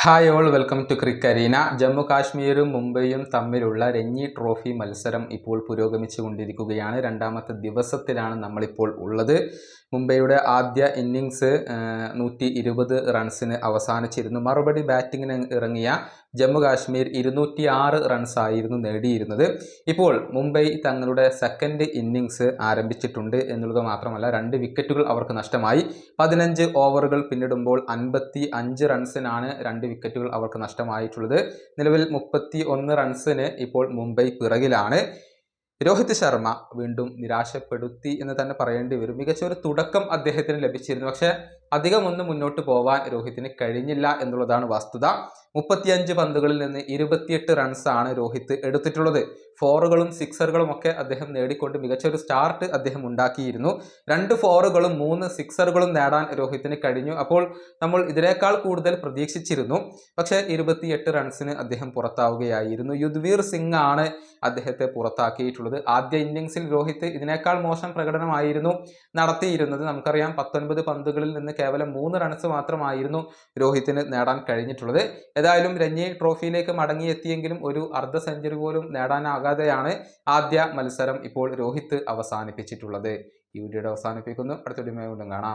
Hi all welcome to cricarena Jammu കാശ്മീരും മുംബൈയും തമ്മിലുള്ള Ranji trophy മത്സരം ഇപ്പോൾ പുരോഗമിച്ചു കൊണ്ടിരിക്കുകയാണ്. രണ്ടാമത്തെ ദിവസത്തിലാണ് നമ്മളിപ്പോൾ ഉള്ളത്. മുംബൈയുടെ ആദ്യ ഇന്നിങ്സ് നൂറ്റി ഇരുപത് റൺസിന് അവസാനിച്ചിരുന്നു. മറുപടി ബാറ്റിങ്ങിന് ഇറങ്ങിയ ജമ്മു കാശ്മീർ ഇരുന്നൂറ്റി ആറ് റൺസ് ആയിരുന്നു നേടിയിരുന്നത്. ഇപ്പോൾ മുംബൈ തങ്ങളുടെ സെക്കൻഡ് ഇന്നിങ്സ് ആരംഭിച്ചിട്ടുണ്ട് എന്നുള്ളത് മാത്രമല്ല രണ്ട് വിക്കറ്റുകൾ അവർക്ക് നഷ്ടമായി. പതിനഞ്ച് ഓവറുകൾ പിന്നിടുമ്പോൾ അൻപത്തി അഞ്ച് റൺസിനാണ് രണ്ട് വിക്കറ്റുകൾ അവർക്ക് നഷ്ടമായിട്ടുള്ളത്. നിലവിൽ മുപ്പത്തി ഒന്ന് റൺസിന് ഇപ്പോൾ മുംബൈ പിറകിലാണ്. രോഹിത് ശർമ്മ വീണ്ടും നിരാശപ്പെടുത്തി എന്ന് തന്നെ പറയേണ്ടി വരും. മികച്ച ഒരു തുടക്കം അദ്ദേഹത്തിന് ലഭിച്ചിരുന്നു. പക്ഷേ അധികമൊന്നും മുന്നോട്ട് പോവാൻ രോഹിത്തിന് കഴിഞ്ഞില്ല എന്നുള്ളതാണ് വസ്തുത. മുപ്പത്തിയഞ്ച് പന്തുകളിൽ നിന്ന് ഇരുപത്തിയെട്ട് റൺസാണ് രോഹിത് എടുത്തിട്ടുള്ളത്. ഫോറുകളും സിക്സറുകളും ഒക്കെ അദ്ദേഹം നേടിക്കൊണ്ട് മികച്ചൊരു സ്റ്റാർട്ട് അദ്ദേഹം ഉണ്ടാക്കിയിരുന്നു. രണ്ട് ഫോറുകളും മൂന്ന് സിക്സറുകളും നേടാൻ രോഹിത്തിന് കഴിഞ്ഞു. അപ്പോൾ നമ്മൾ ഇതിനേക്കാൾ കൂടുതൽ പ്രതീക്ഷിച്ചിരുന്നു. പക്ഷേ ഇരുപത്തിയെട്ട് റൺസിന് അദ്ദേഹം പുറത്താവുകയായിരുന്നു. യുദ്വീർ സിംഗ് ആണ് അദ്ദേഹത്തെ പുറത്താക്കിയിട്ടുള്ളത്. ആദ്യ ഇന്നിങ്സിൽ രോഹിത് ഇതിനേക്കാൾ മോശം പ്രകടനമായിരുന്നു നടത്തിയിരുന്നത്. നമുക്കറിയാം പത്തൊൻപത് പന്തുകളിൽ നിന്ന് കേവലം മൂന്ന് റൺസ് മാത്രമായിരുന്നു രോഹിത്തിന് നേടാൻ കഴിഞ്ഞിട്ടുള്ളത്. ഏതായാലും രഞ്ജി ട്രോഫിയിലേക്ക് മടങ്ങിയെത്തിയെങ്കിലും ഒരു അർദ്ധ സെഞ്ചുറി പോലും നേടാനാകാതെയാണ് ആദ്യ മത്സരം ഇപ്പോൾ രോഹിത് അവസാനിപ്പിച്ചിട്ടുള്ളത്. ഈ വീഡിയോയുടെ അവസാനിപ്പിക്കുന്നു. അടുത്ത വീഡിയോ വീണ്ടും കാണാം.